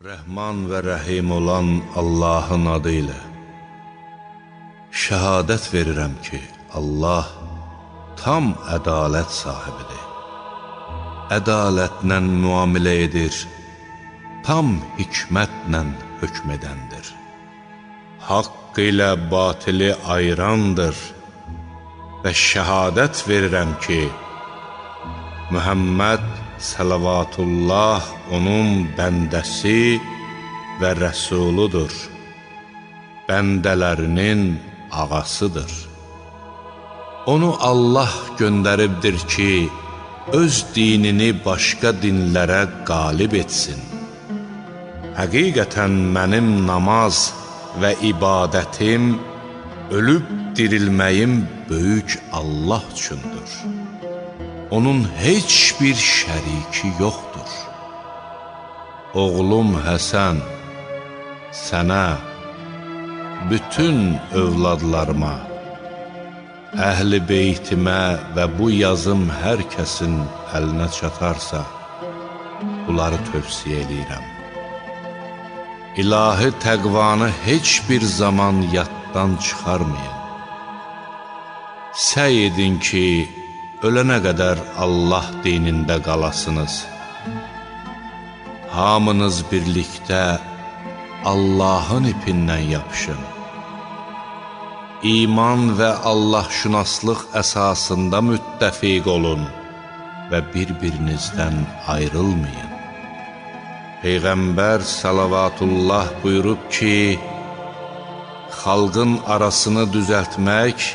Rəhman və Rəhim olan Allahın adı ilə Şəhadət verirəm ki, Allah tam ədalət sahibidir. Ədalətlə müamilə edir, tam hikmətlə hökm edəndir. Haqq ilə batili ayırandır və şəhadət verirəm ki, Mühəmməd Salavatullah onun bəndəsi və rəsuludur. Bəndələrinin ağasıdır. Onu Allah göndəribdir ki, öz dinini başqa dinlərə qalib etsin. Həqiqətən mənim namaz və ibadətim ölüb dirilməyim böyük Allah üçündür. Onun heç bir şəriki yoxdur. Oğlum Həsən, sənə, bütün övladlarıma, əhli beytimə və bu yazım hər kəsin əlinə çatarsa, bunları tövsiyə eləyirəm. İlahi təqvanı heç bir zaman yaddan çıxarmayın. Səy edin ki, ölənə qədər Allah dinində qalasınız. Hamınız birlikdə Allahın ipindən yapışın. İman və Allahşünaslıq əsasında müttəfiq olun və bir-birinizdən ayrılmayın. Peyğəmbər salavatullah buyurub ki, xalqın arasını düzəltmək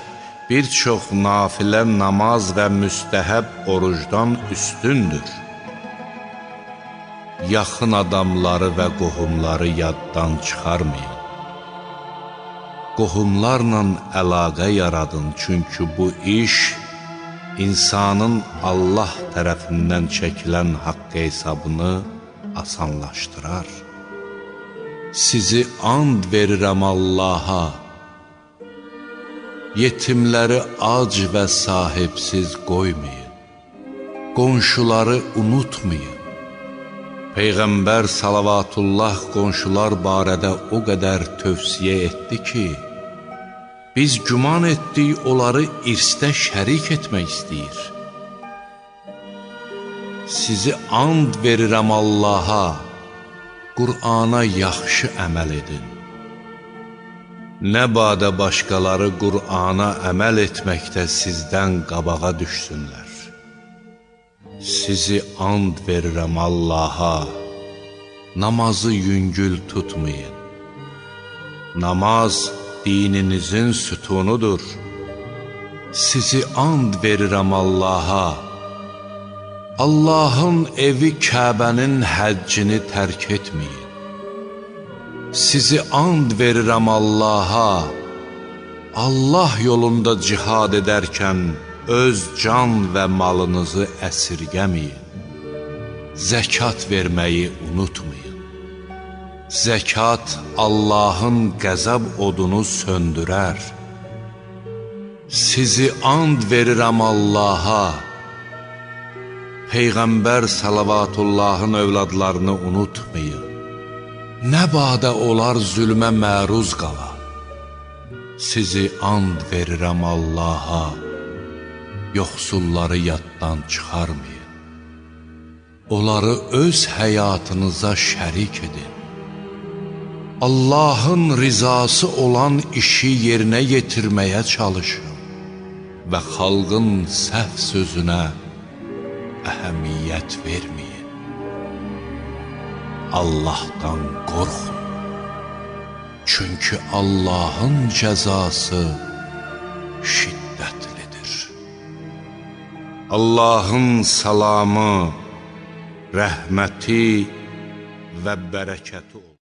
bir çox nafilə namaz və müstəhəb orucdan üstündür. Yaxın adamları və qohumları yaddan çıxarmayın. Qohumlarla əlaqə yaradın, çünki bu iş insanın Allah tərəfindən çəkilən haqq hesabını asanlaşdırar. Sizi and verirəm Allaha, Yetimləri ac və sahibsiz qoymayın. Qonşuları unutmayın. Peyğəmbər salavatullah qonşular barədə o qədər tövsiyə etdi ki, biz güman etdik onları irsdə şərik etmək istəyir. Sizi and verirəm Allaha, Qur'ana yaxşı əməl edin. Nə badə başqaları Qur'ana əməl etməkdə sizdən qabağa düşsünlər. Sizi and verirəm Allaha, namazı yüngül tutmayın. Namaz dininizin sütunudur. Sizi and verirəm Allaha, Allahın evi Kəbənin həccini tərk etməyin. Sizi and verirəm Allaha, Allah yolunda cihad edərkən öz can və malınızı əsirgəməyin. Zəkat verməyi unutmayın. Zəkat Allahın qəzəb odunu söndürər. Sizi and verirəm Allaha, Peyğəmbər salavatullahın övladlarını unutmayın. Nə badə olar zülmə məruz qala, Sizi and verirəm Allaha, Yoxsulları yaddan çıxarmayın. Onları öz həyatınıza şərik edin. Allahın rizası olan işi yerinə yetirməyə çalışın və xalqın səhv sözünə əhəmiyyət verməyin. Allahdan qorxun. Çünki Allahın cəzası şiddətlidir. Allahın salamı, rəhməti və bərəkəti olsun.